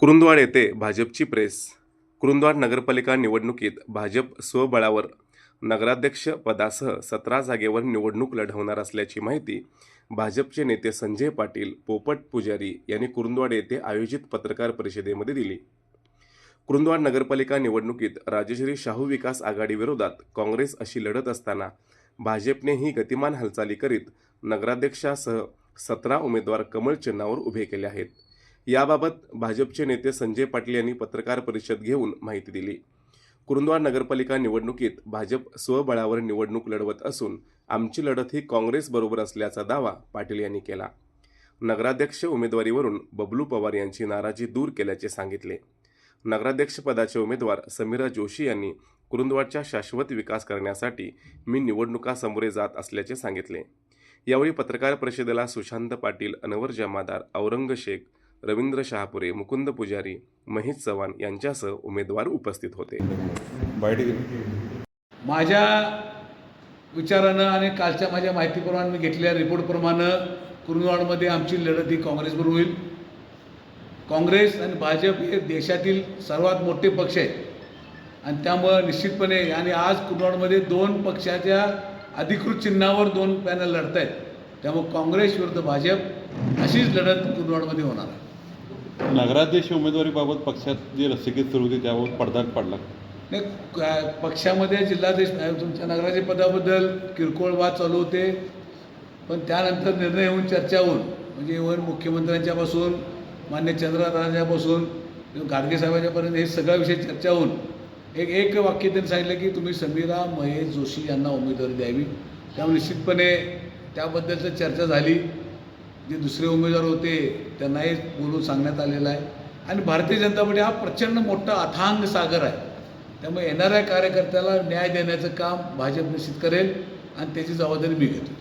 कुरुंदवाड येथे भाजपची प्रेस. कुरुंदवाड नगरपालिका निवडणुकीत भाजप स्वबळावर नगराध्यक्ष पदासह सतरा जागेवर निवडणूक लढवणार असल्याची माहिती भाजपचे नेते संजय पाटील पोपट पुजारी यांनी कुरुंदवाड येथे आयोजित पत्रकार परिषदेमध्ये दिली. कुरुंदवाड नगरपालिका निवडणुकीत राजश्री शाहू विकास आघाडीविरोधात काँग्रेस अशी लढत असताना भाजपने ही गतिमान हालचाली करीत नगराध्यक्षासह सतरा उमेदवार कमळ चिन्हावर उभे केले आहेत. याबाबत भाजपचे नेते संजय पाटील यांनी पत्रकार परिषद घेऊन माहिती दिली. कुरुंदवाड नगरपालिका निवडणुकीत भाजप स्वबळावर निवडणूक लढवत असून आमची लढत ही काँग्रेसबरोबर असल्याचा दावा पाटील यांनी केला. नगराध्यक्ष उमेदवारीवरून बबलू पवार यांची नाराजी दूर केल्याचे सांगितले. नगराध्यक्षपदाचे उमेदवार समीरा जोशी यांनी कुरुंदवाडच्या शाश्वत विकास करण्यासाठी मी निवडणुका सामोरे जात असल्याचे सांगितले. यावेळी पत्रकार परिषदेला सुशांत पाटील अनवर जमादार औरंग शेख रवींद्र शहापुरे मुकुंद पुजारी महेश चव्हाण यांच्यासह उमेदवार उपस्थित होते. माझ्या विचारानं आणि कालच्या माझ्या माहितीप्रमाणे मी घेतलेल्या रिपोर्टप्रमाणे कुरुंदवाडमध्ये आमची लढत ही काँग्रेसबरोबर होईल. काँग्रेस आणि भाजप हे देशातील सर्वात मोठे पक्ष आहेत. आणि त्यामुळं निश्चितपणे आणि आज कुरुंदवाडमध्ये दोन पक्षाच्या अधिकृत चिन्हावर दोन पॅनल लढत आहेत त्यामुळे काँग्रेस विरुद्ध भाजप अशीच लढत कुरुंदवाडमध्ये होणार आहे. नगराध्यक्ष उमेदवारीबाबत पक्षात जी रस्तिकेत सुरू होती त्याबाबत पडदा पडला. नाही पक्षामध्ये जिल्हाध्यक्ष तुमच्या नगराच्या पदाबद्दल किरकोळ वाद चालू होते. पण त्यानंतर निर्णय होऊन चर्चा होऊन म्हणजे वर मुख्यमंत्र्यांच्यापासून मान्य चंद्रराजापासून गाडगे साहेबांच्यापर्यंत हे सगळा विषय चर्चा होऊन एक एक वाक्य त्यांनी सांगितलं की तुम्ही समीरा महेश जोशी यांना उमेदवारी द्यावी. त्यामुळे निश्चितपणे त्याबद्दलचं चर्चा झाली. जे दुसरे उमेदवार होते त्यांनाही बोलून सांगण्यात आलेलं आहे. आणि भारतीय जनता पार्टी हा प्रचंड मोठा अथांग सागर आहे. त्यामुळे येणाऱ्या कार्यकर्त्याला न्याय देण्याचं काम भाजप निश्चित करेल आणि त्याची जबाबदारी मी घेतो.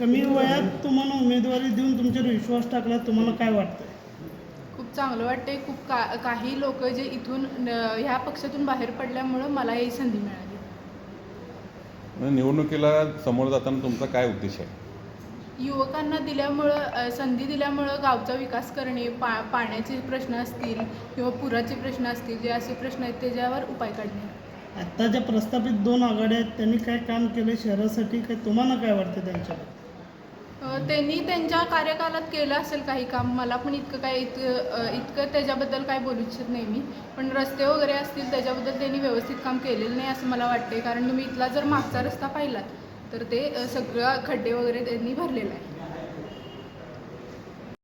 कमी वयात तुम्हाला उमेदवारी देऊन तुमच्यावर विश्वास टाकला तुम्हाला काय वाटतं खूप चांगलं वाटते खूप का काही लोक जे इथून न- ह्या पक्षातून बाहेर पडल्यामुळं मला ही संधी मिळाली. म्हणजे निवडणुकीला समोर जाताना तुमचा काय उद्देश आहे? युवकांना दिल्यामुळं अ, संधी दिल्यामुळं गावचा विकास करणे पा पाण्याचे प्रश्न असतील किंवा पुराचे प्रश्न असतील जे असे प्रश्न आहेत त्याच्यावर उपाय काढणे. आत्ता ज्या प्रस्थापित दोन आघाड्या आहेत त्यांनी काय काम केलं शहरासाठी? काय तुम्हाला काय वाटतं त्यांच्याबद्दल त्यांनी त्यांच्या कार्यकालात केलं असेल काही काम. मला पण इतकं काय इतकं इतकं त्याच्याबद्दल काय बोलू इच्छित नाही मी. पण रस्ते वगैरे असतील त्याच्याबद्दल त्यांनी व्यवस्थित काम केलेलं नाही असं मला वाटते कारण तुम्ही इथला जर मागचा रस्ता पाहिलात तर ते सगळं खड्डे वगैरे त्यांनी भरलेलं आहे.